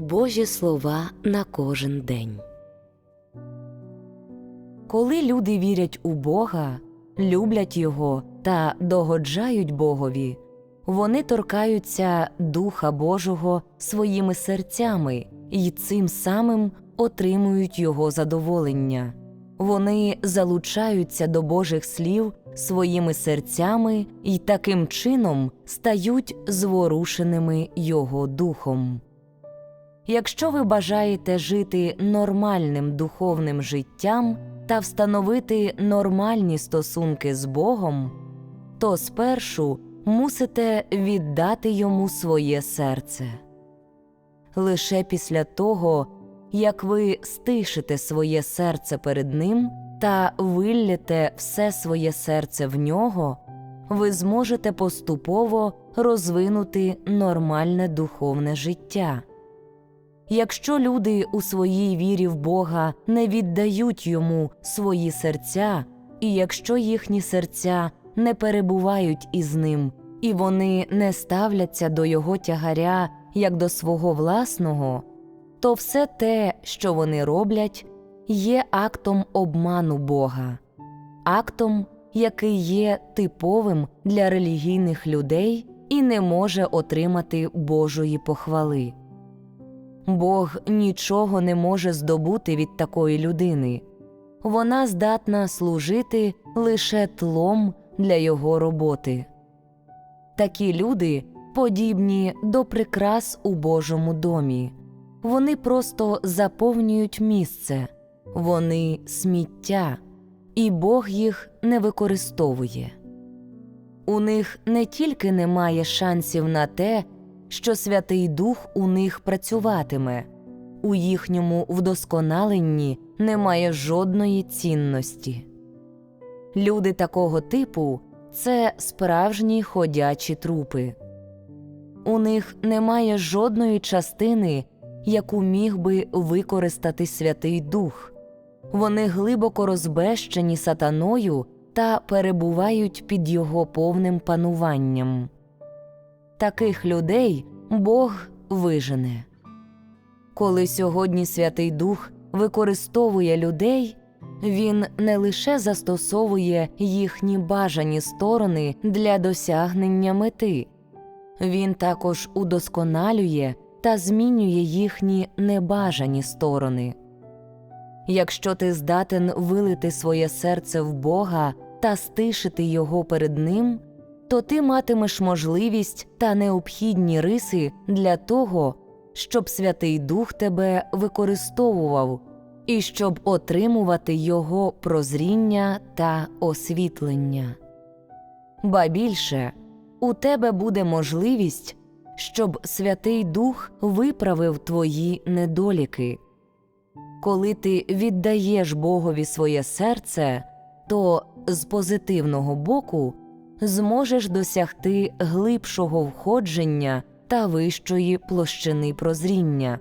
Божі слова на кожен день. Коли люди вірять у Бога, люблять Його та догоджають Богові, вони торкаються Духа Божого своїми серцями і цим самим отримують Його задоволення. Вони залучаються до Божих слів своїми серцями і таким чином стають зворушеними Його духом. Якщо ви бажаєте жити нормальним духовним життям та встановити нормальні стосунки з Богом, то спершу мусите віддати йому своє серце. Лише після того, як ви стишите своє серце перед Ним та виллєте все своє серце в нього, ви зможете поступово розвинути нормальне духовне життя. Якщо люди у своїй вірі в Бога не віддають йому свої серця, і якщо їхні серця не перебувають із ним, і вони не ставляться до його тягаря як до свого власного, то все те, що вони роблять, є актом обману Бога, актом, який є типовим для релігійних людей і не може отримати Божої похвали. Бог нічого не може здобути від такої людини, вона здатна служити лише тлом для його роботи. Такі люди подібні до прикрас у Божому домі, вони просто заповнюють місце, вони сміття, і Бог їх не використовує. У них не тільки немає шансів на те, що Святий Дух у них працюватиме, у їхньому вдосконаленні немає жодної цінності. Люди такого типу це справжні ходячі трупи. У них немає жодної частини, яку міг би використати Святий Дух. Вони глибоко розбещені сатаною та перебувають під його повним пануванням. Таких людей Бог вижене. Коли сьогодні Святий Дух використовує людей, він не лише застосовує їхні бажані сторони для досягнення мети, він також удосконалює та змінює їхні небажані сторони. Якщо ти здатен вилити своє серце в Бога та стишити його перед Ним, то ти матимеш можливість та необхідні риси для того, щоб Святий Дух тебе використовував і щоб отримувати Його прозріння та освітлення. Ба більше у тебе буде можливість, щоб Святий Дух виправив твої недоліки. Коли ти віддаєш Богові своє серце, то з позитивного боку зможеш досягти глибшого входження та вищої площини прозріння.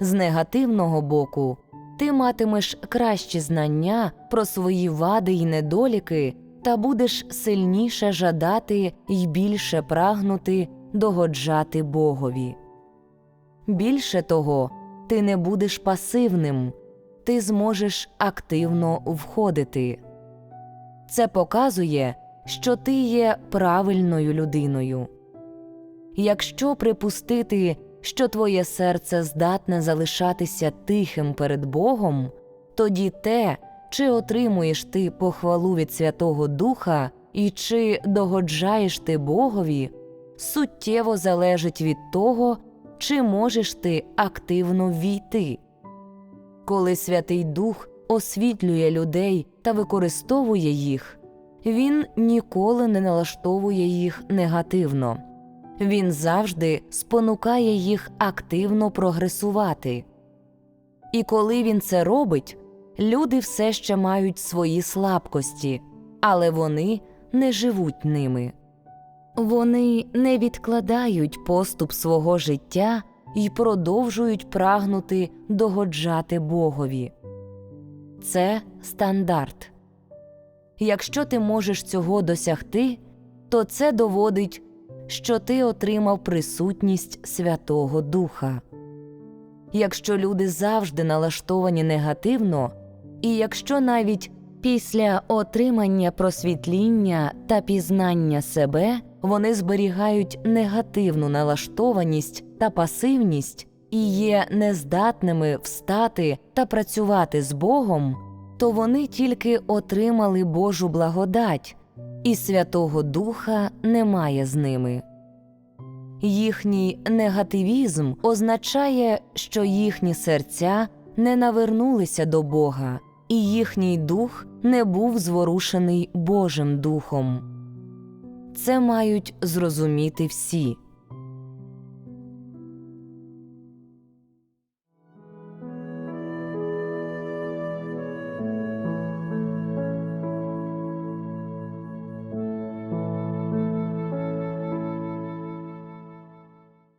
З негативного боку ти матимеш кращі знання про свої вади й недоліки та будеш сильніше жадати й більше прагнути догоджати Богові. Більше того, ти не будеш пасивним, ти зможеш активно входити. Це показує, що ти є правильною людиною. Якщо припустити, що твоє серце здатне залишатися тихим перед Богом, тоді те, чи отримуєш ти похвалу від Святого Духа і чи догоджаєш ти Богові, суттєво залежить від того, чи можеш ти активно війти. Коли Святий Дух освітлює людей та використовує їх, він ніколи не налаштовує їх негативно, він завжди спонукає їх активно прогресувати. І коли він це робить, люди все ще мають свої слабкості, але вони не живуть ними. Вони не відкладають поступ свого життя і продовжують прагнути догоджати Богові. Це стандарт. Якщо ти можеш цього досягти, то це доводить, що ти отримав присутність Святого Духа. Якщо люди завжди налаштовані негативно, і якщо навіть після отримання просвітління та пізнання себе вони зберігають негативну налаштованість та пасивність і є нездатними встати та працювати з Богом, то вони тільки отримали Божу благодать, і Святого Духа немає з ними. Їхній негативізм означає, що їхні серця не навернулися до Бога, і їхній дух не був зворушений Божим Духом. Це мають зрозуміти всі.